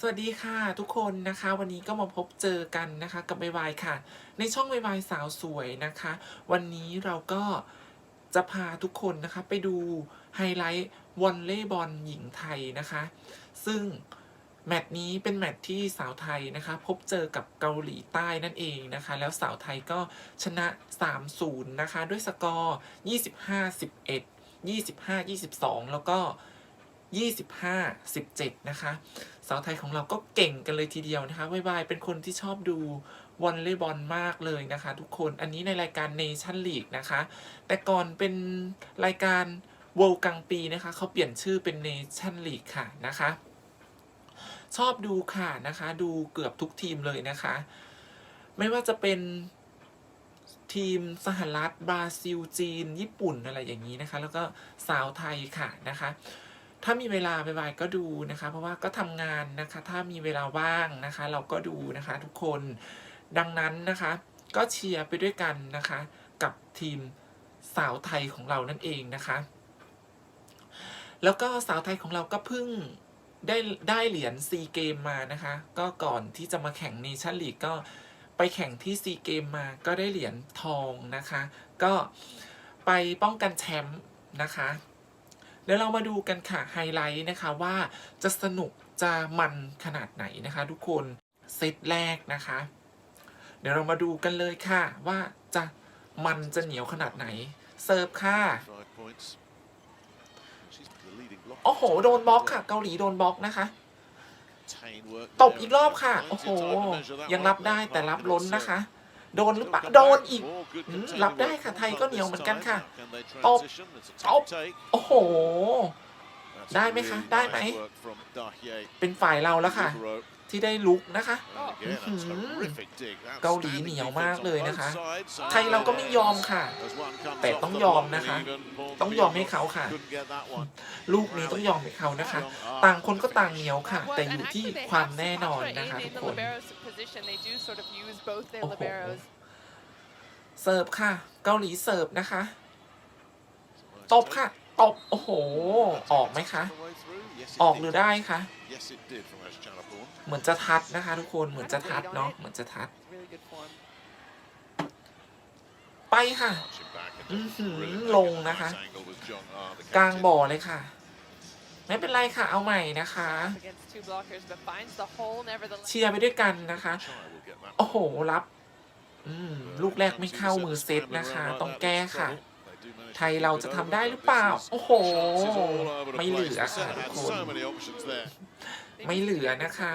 สวัสดีค่ะทุกคนนะคะวันนี้ก็มาพบเจอกันนะคะกับไบวายค่ะ ในช่องไบวายสาวสวยนะคะ วันนี้เราก็จะพาทุกคนนะคะไปดูไฮไลท์วอลเลย์บอลหญิงไทยนะคะ ซึ่งแมตช์นี้เป็นแมตช์ที่สาวไทยนะคะ พบเจอกับเกาหลีใต้นั่นเองนะคะ แล้วสาวไทยก็ชนะ 3-0 นะคะ ด้วยสกอร์ 25-11 25-22 แล้วก็ 25-17 นะคะ สาวไทยของเราก็เก่งกันเลยทีเดียวนะคะวายวายเป็นคนที่ชอบดูวอลเลย์บอลมากเลยนะคะ ทุกคนอันนี้ในรายการเนชั่นลีกนะคะ แต่ก่อนเป็นรายการ World กลางปีนะคะเขาเปลี่ยนชื่อเป็นเนชั่นลีกค่ะนะคะ ชอบดูค่ะนะคะ ดูเกือบทุกทีมเลยนะคะ ไม่ว่าจะเป็นทีมสหรัฐบราซิลจีน ญี่ปุ่นอะไรอย่างนี้นะคะ แล้วก็สาวไทยค่ะนะคะ ถ้ามีเวลาบ่ายๆก็ดูนะคะ เพราะว่าก็ทำงานนะคะ ถ้ามีเวลาว่างนะคะ เราก็ดูนะคะทุกคนดังนั้นนะคะ ก็เชียร์ไปด้วยกันนะคะ กับทีมสาวไทยของเรานั่นเองนะคะ แล้วก็สาวไทยของเราก็เพิ่งได้ได้เหรียญซีเกมมานะคะ ก็ก่อนที่จะมาแข่งเนชั่นลีกก็ไปแข่งที่ซีเกมมาก็ได้เหรียญทองนะคะ ก็ไปป้องกันแชมป์นะคะ เดี๋ยวเรามาดูกันค่ะไฮไลท์นะคะว่าจะสนุกจะมันขนาดไหนนะคะทุกคนเซตแรกนะคะ เดี๋ยวเรามาดูกันเลยค่ะ ว่าจะมันจะเหนียวขนาดไหน เซิร์ฟค่ะ โอ้โห โดนบล็อกค่ะ เกาหลีโดนบล็อกนะคะ ตบอีกรอบค่ะ โอ้โห ยังรับได้แต่รับล้นนะคะ โดนหรือเปล่า โดนอีก รับได้ค่ะ ไทยก็เหนียวเหมือนกันค่ะ ตบ transition? It's a ตบ tough take. โอ้โห That's ได้ไหมคะ really ได้ไหม nice work from Dahye เป็นฝ่ายเราแล้วค่ะ Libero. ที่ได้ลุกนะคะ And again, a อื้อหือ terrific dig. เกาหลี Outstanding เหนียว defense มาก on เลย both นะคะ sides. ไทยเราก็ไม่ยอมค่ะ As one comes แต่ off ต้อง the ยอม block นะคะ and even ต้องยอมให้เขาค่ะ couldn't get that one. ลูกนี้ต้องยอมให้เขานะคะ ต่างคนก็ต่างเหนียวค่ะ แต่อยู่ที่ความแน่นอนนะคะทุกคนโอ้โหเสิร์ฟค่ะ เกาหลีเสิร์ฟนะคะ ตบค่ะ ตบ โอ้โห ออกไหมคะ ออกหรือได้คะ เหมือนจะทัดนะคะ ทุกคน เหมือนจะทัดเนาะ เหมือนจะทัด ไปค่ะลงนะคะ กลางบ่อเลยค่ะ ไม่เป็นไรค่ะ เอาใหม่นะคะ เชียร์ไปด้วยกันนะคะ โอ้โห รับลูกแรกไม่เข้ามือเซตนะคะ ต้องแก้ค่ะ ไทยเราจะทำได้หรือเปล่า โอ้โห ไม่เหลือค่ะทุกคน ไม่เหลือนะคะ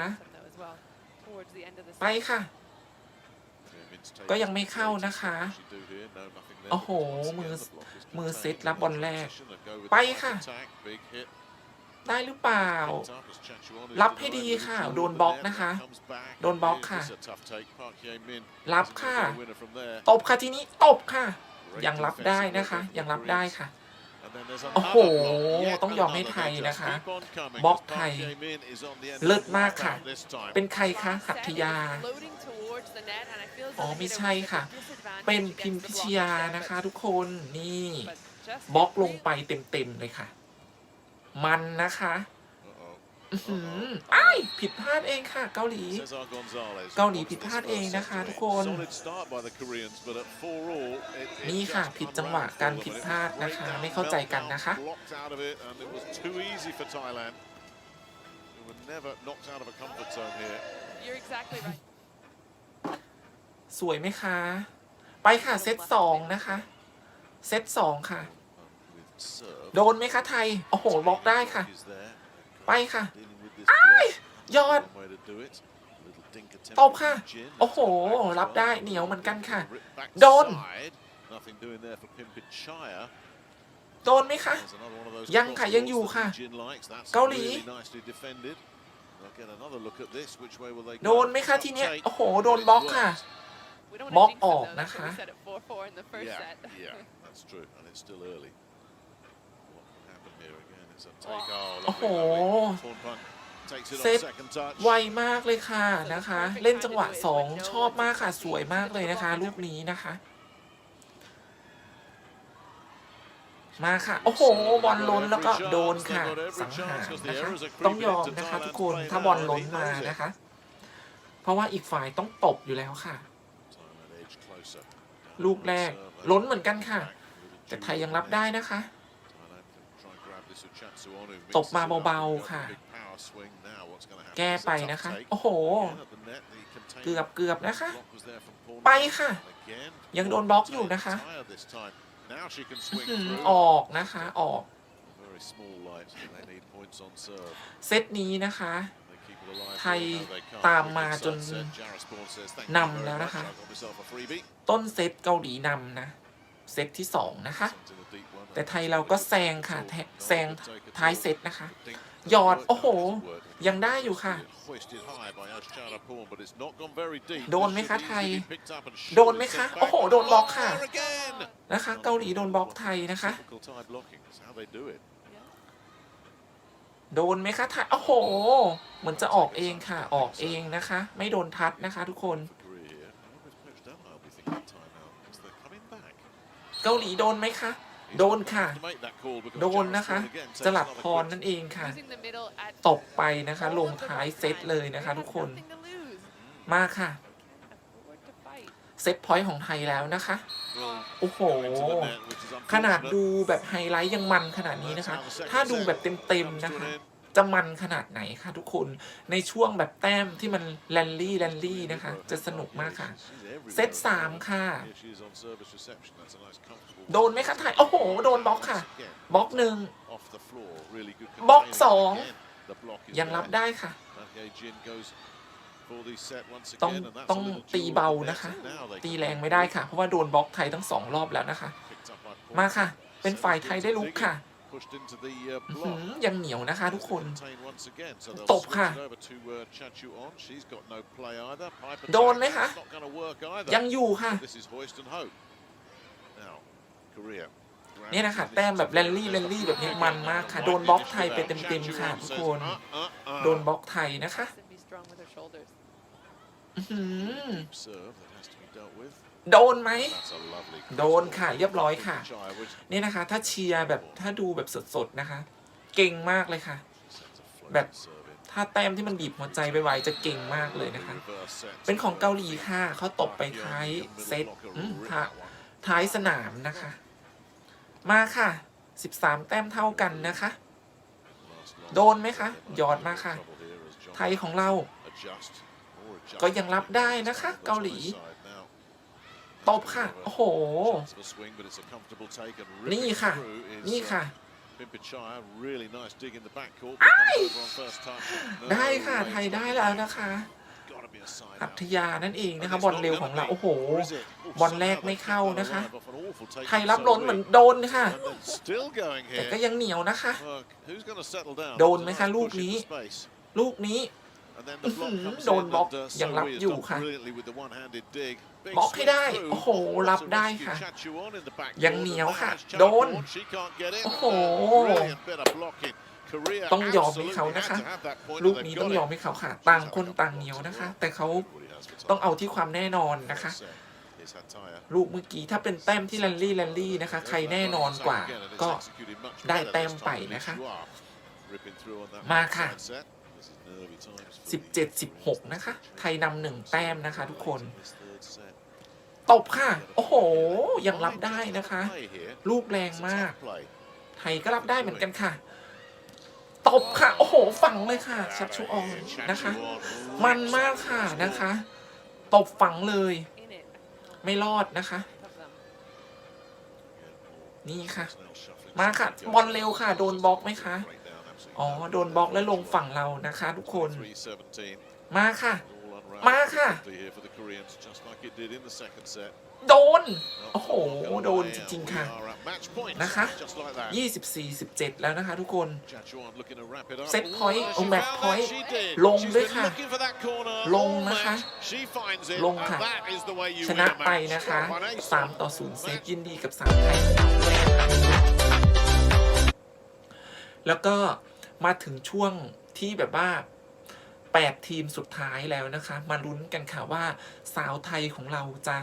ไปค่ะ ก็ยังไม่เข้านะคะ โอ้โห มือมือเซตรับบอลแรก ไปค่ะ ได้หรือเปล่า รับให้ดีค่ะ โดนบล็อกนะคะ โดนบล็อกค่ะ รับค่ะ ตบค่ะทีนี้ ตบค่ะ ยังรับได้นะคะยังรับได้ค่ะ โอ้โห ต้องยอมให้ไทยนะคะบล็อกไทย เลิศมากค่ะ เป็นใครคะหัตถยาอ๋อไม่ใช่ค่ะ เป็นพิมพิชยานะคะทุกคนนี่บล็อกลงไปเต็มๆเลยค่ะ มันนะคะ อื้อหืออ้ายผิดพลาดเองค่ะ เกาหลี เกาหลีผิดพลาดเองนะคะ ทุกคน นี่ค่ะผิดจังหวะการผิดพลาดนะคะ ไม่เข้าใจกันนะคะสวยไหมคะ ไปค่ะเซตสองนะคะ เซตสองค่ะ โดนไหมคะไทย โอ้โหบล็อกได้ค่ะ ไปค่ะยอด ตบค่ะ โอ้โห รับได้เหนียวเหมือนกันค่ะ โดน โดนไหมคะ ยังค่ะ ยังอยู่ค่ะ เกาหลี โดนไหมคะทีเนี้ย โอ้โห โดนบล็อกค่ะ บล็อกออกนะคะ โอ้โห เซตไวมากเลยค่ะนะคะ เล่นจังหวะสองชอบมากค่ะ สวยมากเลยนะคะ ลูกนี้นะคะ มาค่ะ โอ้โห บอลล้นแล้วก็โดนค่ะสังหารนะคะต้องยอมนะคะ ทุกคนถ้าบอลล้นมานะคะ เพราะว่าอีกฝ่ายต้องตบอยู่แล้วค่ะ ลูกแรกล้นเหมือนกันค่ะ แต่ไทยยังรับได้นะคะ ตบมาเบาๆค่ะ แก้ไปนะคะ โอ้โห เกือบเกือบนะคะ ไปค่ะ ยังโดนบล็อกอยู่นะคะอื้อหือออกนะคะออก เซตนี้นะคะ ไทยตามมาจนนำแล้วนะคะ ต้นเซตเกาหลีนำนะ เซตที่สองนะคะ แต่ไทยเราก็แซงค่ะแทแซงท้ายเซตนะคะ หยอด โอ้โห ยังได้อยู่ค่ะ โดนไหมคะไทย โดนไหมคะ โอ้โห โดนบล็อกค่ะ นะคะ เกาหลีโดนบล็อกไทยนะคะ โดนไหมคะไทย โอ้โห เหมือนจะออกเองค่ะ ออกเองนะคะ ไม่โดนทัดนะคะทุกคน เกาหลีโดนไหมคะ โดนค่ะ โดนนะคะจลัดพรนั่นเองค่ะ ตบไปนะคะ ลงท้ายเซตเลยนะคะ ทุกคน มาค่ะ เซตพอยต์ของไทยแล้วนะคะ โอ้โห ขนาดดูแบบไฮไลท์ยังมันขนาดนี้นะคะ ถ้าดูแบบเต็มๆนะคะ จะมันขนาดไหนคะทุกคนในช่วงแบบแต้มที่มันแลนลี่แลนลี่นะคะ จะสนุกมากค่ะ เซตสามค่ะ โดนไหมคะไทยโอ้โห โดนบล็อกค่ะ บล็อกหนึ่งบล็อกสองยังรับได้ค่ะ ต้องต้องตีเบานะคะ ตีแรงไม่ได้ค่ะ เพราะว่าโดนบล็อกไทยทั้งสองรอบแล้วนะคะ มาค่ะ เป็นฝ่ายไทยได้ลุกค่ะ ยังเหนียวนะคะทุกคนตตบบค่ะค่ะ โดนไหมคะยัยังงอยู่ค่ะนี่เนี่ยนะนะคะคะแต้แต้มมแบแบบบแรแรนนลี่ลี่แรแรนนลี่ลี่แบแบบบนี้นี้มัมันนมามากกค่ะค่ะ โดโดนนบบล็ล็ออกกไทไทยยไปไปเต็เต็มมๆๆค่ะค่ะทุทุกกคคนนโดโดนนไหไหมมคะคะนะคะอื้อหือ โดนไหม โดนค่ะเรียบร้อยค่ะ นี่นะคะ ถ้าเชียร์แบบถ้าดูแบบสดๆนะคะ เก่งมากเลยค่ะ แบบถ้าแต้มที่มันบีบหัวใจไปไวๆจะเก่งมากเลยนะคะ เป็เป็นนขขอองงเกาเกาหหลีลีค่ะค่ะเขาเขาตตบบไปไปท้าท้ายยเซเซตตอือืมมท้าท้าท้ายสนามนะคะ มาค่ะ 13 แต้มเท่ากันนะคะ โดนไหมคะหยอดมาค่ะ ไทยของเรา ก็ยังรับได้นะคะ เกาหลี ตบค่ะ โอ้โห นี่นี่ค่ะค่ะนี่นี่ค่ะค่ะได้ได้ค่ะค่ะไทไทยยได้ได้แล้แล้ววนะนะคะคะหัหัตตถถยายานั่นเองนะนะคะคะบบออลลเร็เร็ววขขอองงเราเรา โอ้โอ้โหโหบบออลลแรแรกกไม่ไม่เข้าเข้านะนะคะคะ ไทไทยยรัรับบล้ล้นนเหเหมืมืออนนโดโดนนค่ะค่ะ แต่แต่ก็ก็ยัยังงเหเหนีนียยววนะนะคะคะ โดโดนนไหไหมมคะคะลูลูกกนี้นี้ ลูลูกกนี้อื้อหือ โดโดนนบบล็ล็ออกกยัยังงรัรับบออยู่ยู่ค่ะค่ะบบล็ล็ออกกให้ให้ได้ได้บบล็ล็ออกกให้ให้ได้ได้โอ้โอ้โหโหรัรับบได้ได้ค่ะค่ะยัยังงเหเหนีนียยววค่ะค่ะ โดโดนนโอ้โอ้โหโหต้ต้อองงยยออมมให้ให้เขาเขานะนะคะคะ ลูลูกกนี้นี้ต้ต้อองงยยออมมให้ให้เขาเขาค่ะค่ะ ต่าต่างงคคนนต่าต่างงเหเหนีนียยววนะนะคะคะ แต่แต่เขาเขาต้ต้อองงเอาเอาที่ที่ความมคาวแน่แน่นนออนนนะนะคะคะ ลูลูกกเมื่เมื่ออกี้กี้ถ้าถ้าเป็เป็นนแต้แต้มมที่ที่แรแรนนลี่ลี่แรแรนนลี่ลี่นะนะคะคะ ใคใครรแน่แน่นนออนนกกว่าว่า ก็ก็ได้ได้แต้แต้มมไปไปนะนะคะคะ มามาค่ะค่ะ 17 16 นะคะ ไทยนำหนึ่งแต้มนะคะทุกคน ตบค่ะโอ้โอ้โห ยังรับได้นะคะ ลูกแรงมาก ไทยก็รับได้เหมือนกันค่ะ ตบค่ะ โอ้โห ฝังเลยค่ะ ชัดชูออนนะคะ มันมากค่ะนะคะ ตบฝังเลย ไม่รอดนะคะ นี่ค่ะ มาค่ะ บอลเร็วค่ะ โดนบล็อกไหมคะ อ๋อ๋ออโดโดนนบบล็ล็ออกกแล้แล้ววลลงงฝั่ฝั่งงเราเรานะคะทุกคน มามาค่ะค่ะ มาค่ะ โดโดนนโอ้โอ้โหโหโดโดนนจจริริงงๆๆค่ะค่ะนะนะคะคะ 24-17 แล้วนะคะทุกคน เซตพอยต์โอ้แมตช์พอยต์ลลงงด้ด้ววยยค่ะค่ะลลงงนะนะคะคะลลงงค่ะค่ะชชนะนะไปไปนะนะคะคะ 3 ต่อ 0 เซตยินดีกับ 3 ไทยด้วยนะคะแล้วก็ มาถึงช่วงที่แบบว่า 8 ทีมสุดท้ายแล้วนะคะ มาลุ้นกันค่ะว่าสาวไทยของเราจะ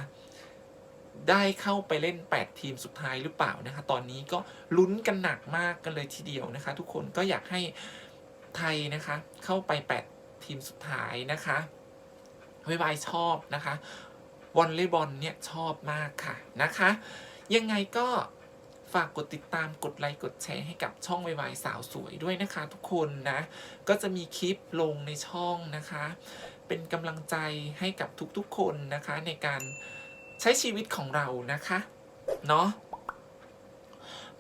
ได้เข้าไปเล่น 8 ทีมสุดท้ายหรือเปล่านะคะ ตอนนี้ก็ลุ้นกันหนักมากกันเลยทีเดียวนะคะ ทุกคนก็อยากให้ไทยนะคะ เข้าไป 8 ทีมสุดท้ายนะคะวบายชอบนะคะวอลเลย์บอลเนี่ยชอบมากค่ะนะคะ ยังไงก็ ฝากกดติดตามกดไลค์กดแชร์ให้กับช่องวบายสาวสวยด้วยนะคะทุกคนนะ ก็จะมีคลิปลงในช่องนะคะ เป็นกำลังใจให้กับทุกๆคนนะคะในการใช้ชีวิตของเรานะคะเนาะ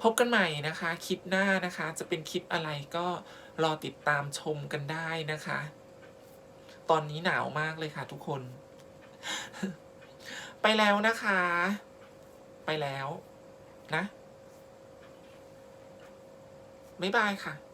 พบกันใหม่นะคะ คลิปหน้านะคะจะเป็นคลิปอะไรก็รอติดตามชมกันได้นะคะ ตอนนี้หนาวมากเลยค่ะทุกคน ไปแล้วนะคะ ไปแล้วนะ บ๊ายบายค่ะ